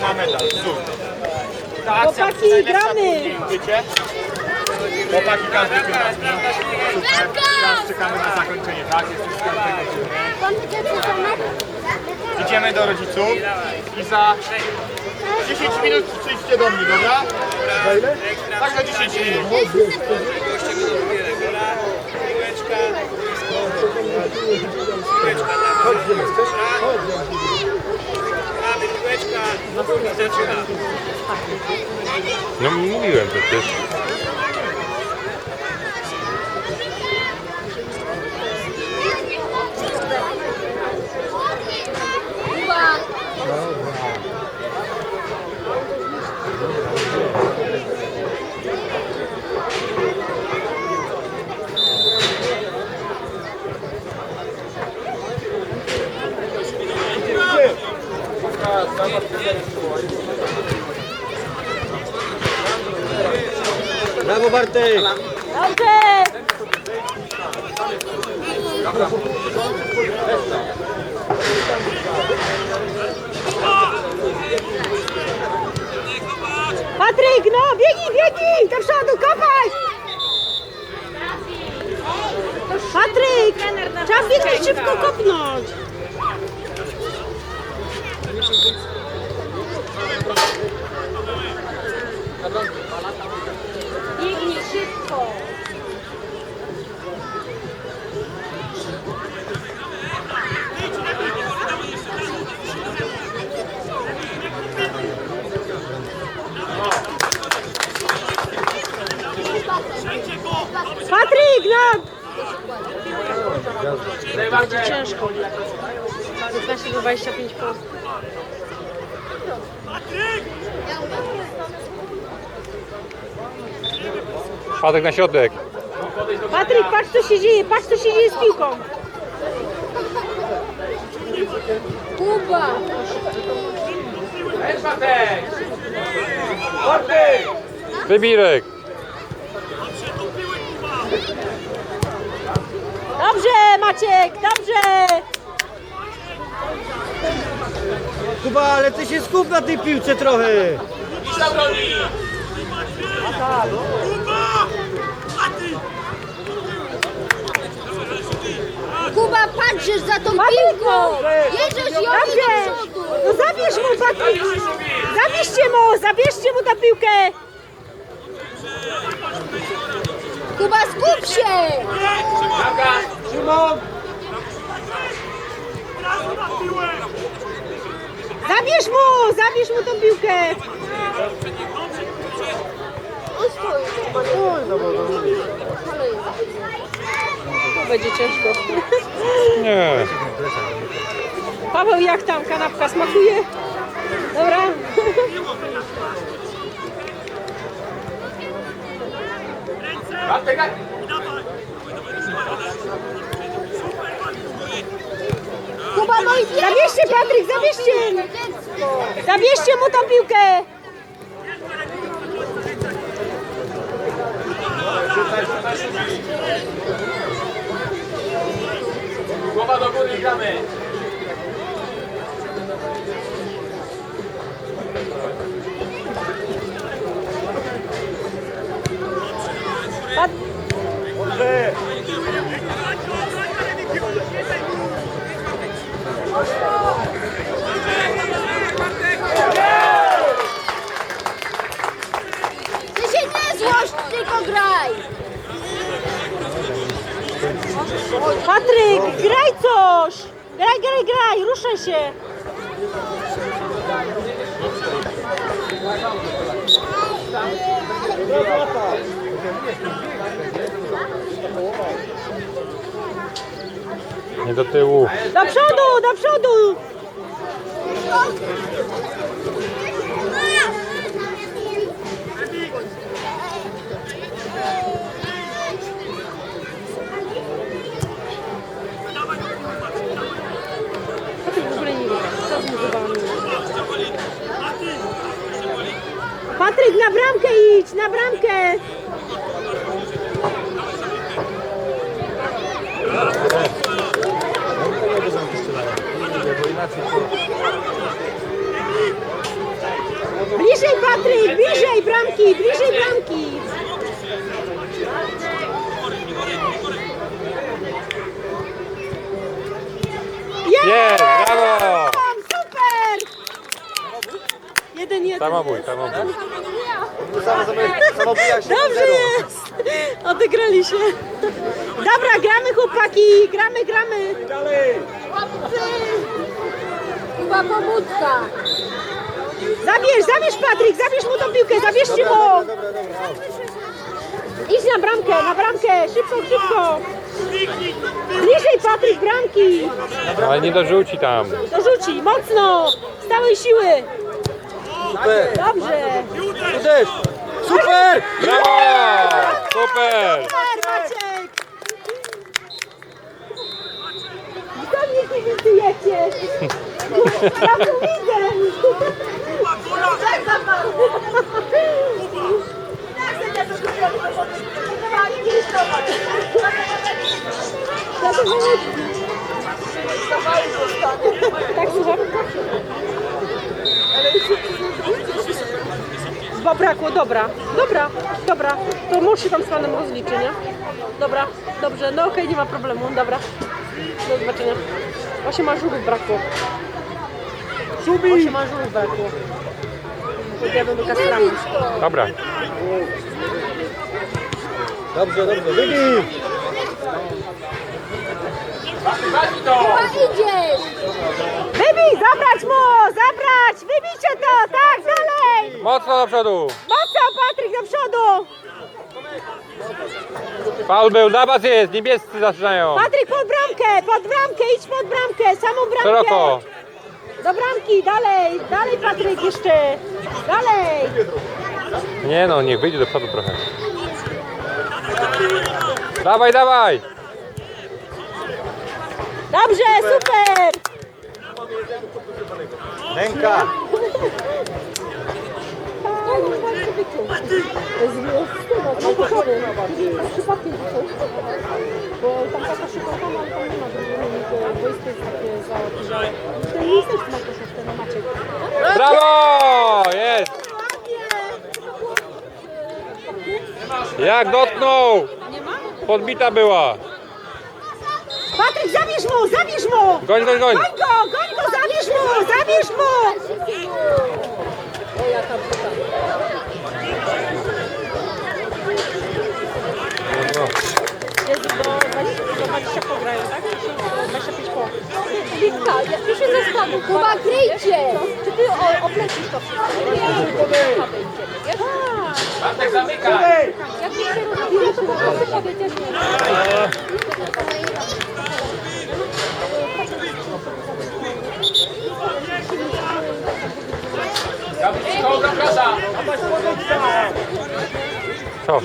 ma medal. Ta akcja Chłopaki, najlepsza gramy! Chłopaki, każdy piłkarski. Super. Teraz czekamy na zakończenie, tak? Jest już piątego Idziemy do rodziców i za 10 minut przyjdźcie do mnie, dobra? Za ile? Tak, za 10 minut. No mówiłem przecież. Brawo Bartek! Dobrze! Patryk, no biegnij, biegnij! Do przodu, kopaj! Patryk! Trzeba biegnie szybko kopnąć! Spadek na środek. Patryk, patrz co się dzieje, patrz co się dzieje z piłką. Kuba! Wybirek. Dobrze, Maciek, dobrze! Kuba, ale ty się skup na tej piłce trochę! Kuba, patrzysz za tą piłką! Jedziesz ją do przodu! No zabierz mu, Patryk! Zabierzcie mu, zabierzcie mu tę piłkę! Kuba, skup się! Zabierz mu, zabierz mu tą piłkę! To będzie ciężko. Nie. Paweł, jak tam kanapka smakuje? Dobra? Kuba, no i bierz! Zabierzcie, Patryk, zabierzcie! Zabierzcie mu tą piłkę! Głowa do góry, gramy. Pat Ty się nie złość, tylko graj! Patryk, graj coś! Graj, graj, graj, ruszaj się! Nie do tyłu. Do przodu, do przodu! Patryk w ogóle nie gra. Co z muzykami? Patryk, na bramkę idź, na bramkę! Bliżej Patryk, bliżej bramki, bliżej bramki. Jest, brawo! Super! Jeden, jeden. Samobój, samobój. Samobija się Dobrze jest! Odegrali się. Dobra, gramy chłopaki, gramy, gramy. Dalej! Chyba pomódka. Zabierz, zabierz Patryk, zabierz mu tą piłkę, zabierzcie mu. Idź na bramkę, na bramkę, szybko, szybko. Bliżej Patryk, bramki. Ale nie dorzuci tam. Dorzuci, mocno, z całej siły. Super! Dobrze. Uderz! Super! Brawo! Super! Super, Maciek. Co mnie kibicujecie? Ja to widzę. Tak, słucham? Bo brakło, dobra, dobra, dobra. To mąż się tam z panem rozliczy, nie? Dobra, dobrze, no okej, nie ma problemu, dobra. Do zobaczenia. Osiem ażurów brakło. Osiem ażurów brakło. Podjadę do kastrami. Dobra. Dobrze, dobrze, wybij! Idziesz. Wybij, zabrać mu, zabrać, wybijcie to, tak, dalej. Mocno do przodu. Mocno, Patryk, do przodu. Faul był, dla was jest, niebiescy zaczynają. Patryk, pod bramkę, pod bramkę, idź pod bramkę, samą bramkę. Szeroko. Do bramki, dalej, dalej Patryk jeszcze, dalej. Nie no, niech wyjdzie do przodu trochę. Dawaj, dawaj! Dobrze, super. Ręka! Bo tam taka szykowana, ale tam nie ma drugiego boisko jest takie zaopierzone. To nie jest też ma koszówkę na. Brawo! Jest! Jak dotknął! Podbita była. Patryk, zabierz mu, zabierz mu! Goń, goń, goń! Goń go, goń go, zabierz mu, zabierz mu! Jezu, do 20 pograją, tak? 25 po. Witka, ja już się zastanów. Chyba kryjcie. Czy ty o, oplecisz to wszystko? Już podejdę, wiesz? Bartek zamykaj! Jak mi się rozbije, to po prostu powiedziesz nie. Co?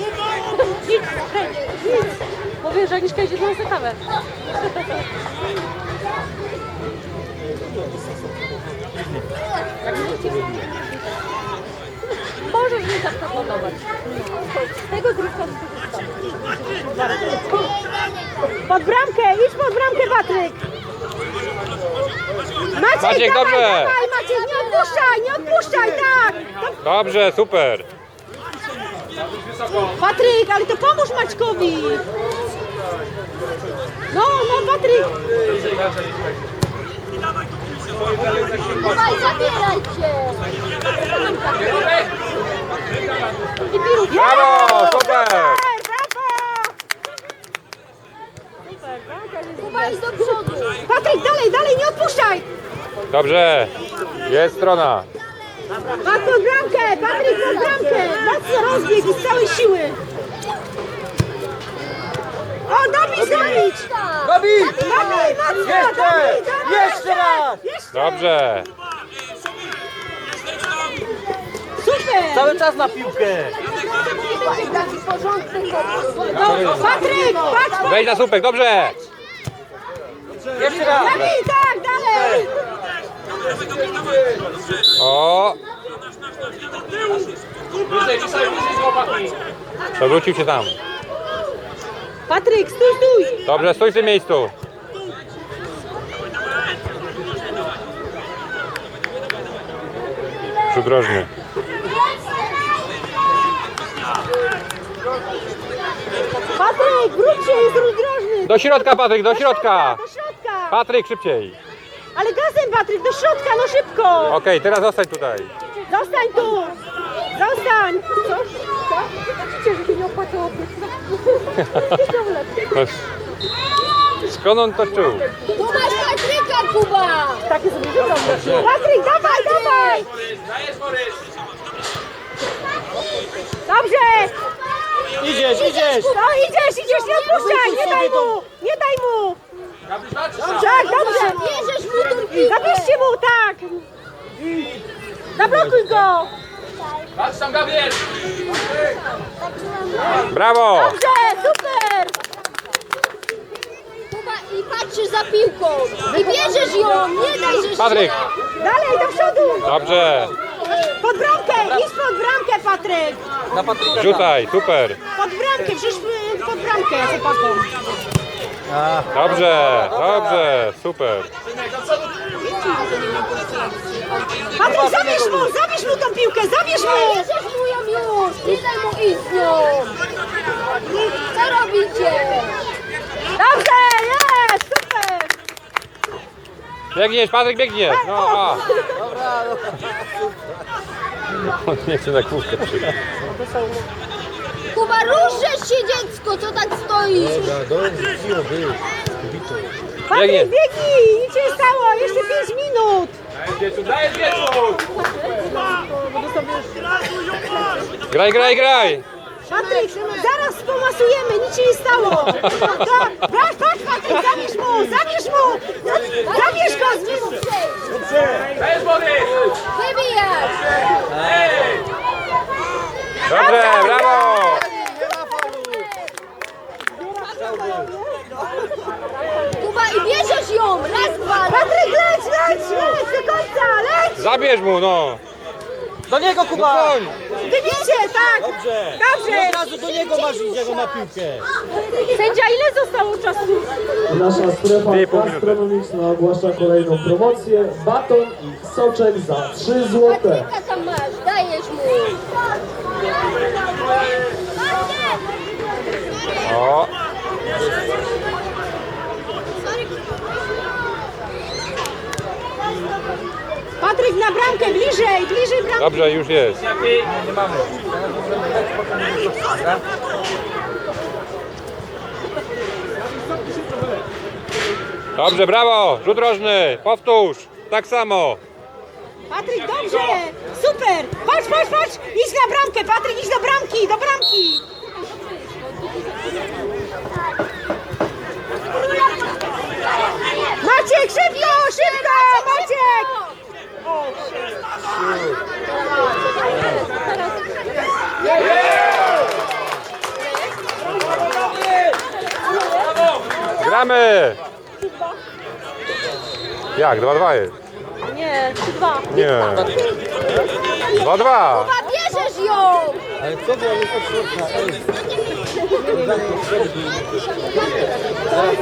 Nic, kręć, nic. Mówię, że Agnieszka idzie do nas na kawę. Możesz mi zaproponować. Tego grupka Pod bramkę, idź pod bramkę, Patryk! Maciek, Maciek, dawaj, dobrze. dawaj, Maciek, nie odpuszczaj, nie odpuszczaj, tak! To, Dobrze, super. Patryk, ale to pomóż Maćkowi! No, no, Patryk! Dawaj, zabierajcie. Brawo, super. Brawo! Chyba idź do przodu. Patryk, dalej, dalej, nie odpuszczaj! Dobrze. Jest strona. Pat pod bramkę, Patryk pod bramkę! Mocno rozbieg i z całej siły! O, dobić, dobić! Babi! Dobij, mocno, Jeszcze! dobij, dobij, Jeszcze raz! Jeszcze! Dobrze. Super! Cały czas na piłkę! Taki porządny chłopak. No, Patryk, patrz, Wejdź na słupek, dobrze. Jeszcze raz! Dobij, tak, dalej! O, Przewrócił się tam. Patryk, stój, stój! Dobrze, stój w tym miejscu. Przydrożny. Patryk, wróć się, jest rozdrożny! Do środka, Patryk, do środka! Do środka! Patryk, szybciej! Ale gazem, Patryk, do środka, no szybko! Okej, teraz zostań tutaj. Zostań tu! Zostań. Co? Co? Zobaczycie, że się nie opłacało. Skąd on to czuł? Tu masz Patryka, Kuba! Takie sobie rzucam. Patryk, dawaj, dawaj. Dobrze. Idziesz, idziesz! No idziesz, idziesz, nie odpuszczaj, nie daj mu, nie daj mu. Tak, dobrze. Bierzesz mu! Zabierzcie mu, tak. Zablokuj go. Brawo! Dobrze, super. Kuba i patrzysz za piłką! I bierzesz ją! Nie daj, że Patryk. się- Dalej, do przodu. Dobrze! Pod bramkę, idź pod bramkę, Patryk. Na Patryka super! Pod bramkę, przecież y, pod bramkę, chłopakom. Dobrze, dobrze, super! Patryk, zabierz mu, zabierz mu tą piłkę, zabierz mu. Bierzesz mu ją już! Nie daj mu iść z nią! Co robicie? Dobrze, jest, super. Biegniesz, Patryk, biegniesz! No, a. On nie chce na kółkę przyjść. Kuba, ruszesz się dziecko, co tak stoisz? Patryk, Biegnie. biegnij, nic się nie stało, jeszcze 5 minut. Graj, graj, graj! Patryk, zaraz pomasujemy, nic się nie stało. Da, patrz, patrz, Patryk, zabierz mu, zabierz mu. Zabierz go, z nim. Wybijasz! Dobrze, brawo! Kuba, i bierzesz ją! Raz, dwa! Patryk, leć, leć, leć, do końca, leć. Zabierz mu, no! Do niego Kuba! Koń! Wybijcie, tak. Dobrze! Dobrze. Od razu do niego masz iść, jak on ma piłkę. Sędzia, ile zostało czasu? Nasza strefa Dwie pół minuty. gastronomiczna ogłasza kolejną promocję. Baton i soczek za 3 złote. Patryka tam masz, dajesz mu! O! Patryk, na bramkę, bliżej, bliżej bramki. Dobrze, już jest. Dobrze, brawo! Rzut rożny! Powtórz! Tak samo! Patryk, dobrze, super. Patrz, patrz, patrz, idź na bramkę, Patryk, idź do bramki, do bramki. Maciek, szybko, szybko, Maciek. Gramy! Jak? 2-2 jest? Nie, dwa. Nie. 2-2! Kuba, bierzesz ją! Ale co było od środka? Ej,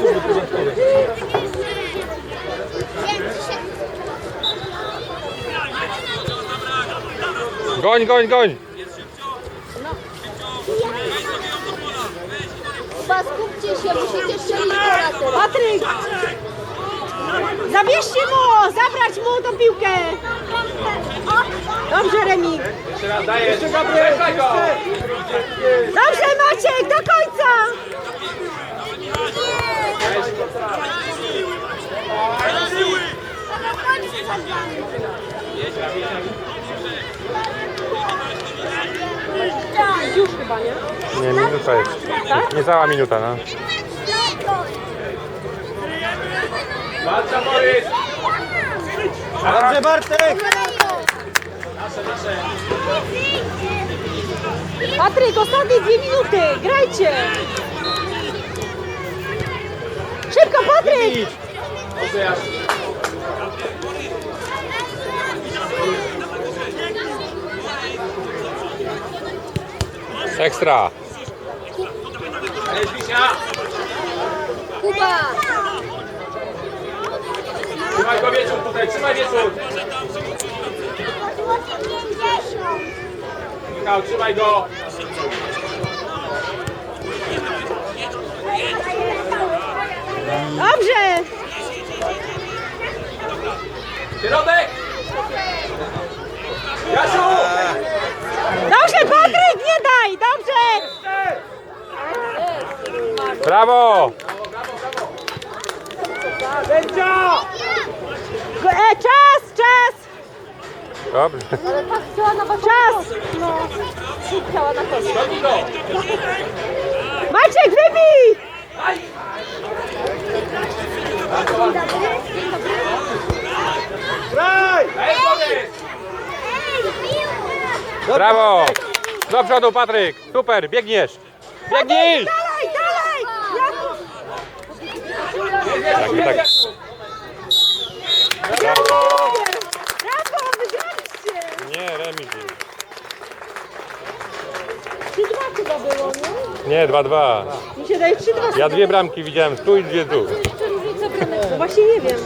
Goń, goń, goń! Kuba, skupcie się, musicie strzelić teraz. Patryk, zabierzcie mu, zabrać mu tą piłkę. Dobrze, Remik. Dobrze, Maciek, do końca. Już chyba, nie? Nie, minuta jest. Niecała minuta, no. Dobrze Bartek! Patryk, ostatnie dwie minuty, grajcie! Szybko, Patryk! Ekstra. Kuba! Trzymaj go wieczór tutaj, trzymaj wieczór! Michał, trzymaj go! Dobrze! Środek! Jasiu! Dobrze, Patryk! Brawo! E, czas, czas! Dobrze. Ale tak chciała na was Czas! No, chciała na. Maciek, wybij! Brawo! Do przodu Patryk! Super, biegniesz! Biegnij! Dalej, dalej! Tak, tak. Brawo, wygraliście! Nie, remis. Trzy dwa chyba było, nie? Nie, 2-2. Mi się daje trzy dwa. Ja dwie bramki widziałem, tu i dwie tu. Jeszcze różnica bramek. No właśnie nie wiem.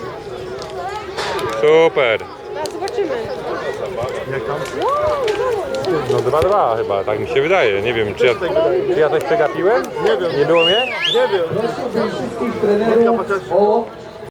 Super. Teraz zobaczymy. No 2-2 chyba, tak mi się wydaje. Nie wiem, czy ja, czy ja coś przegapiłem? Nie wiem. Nie było mnie? Prosiłbym wszystkich trenerów o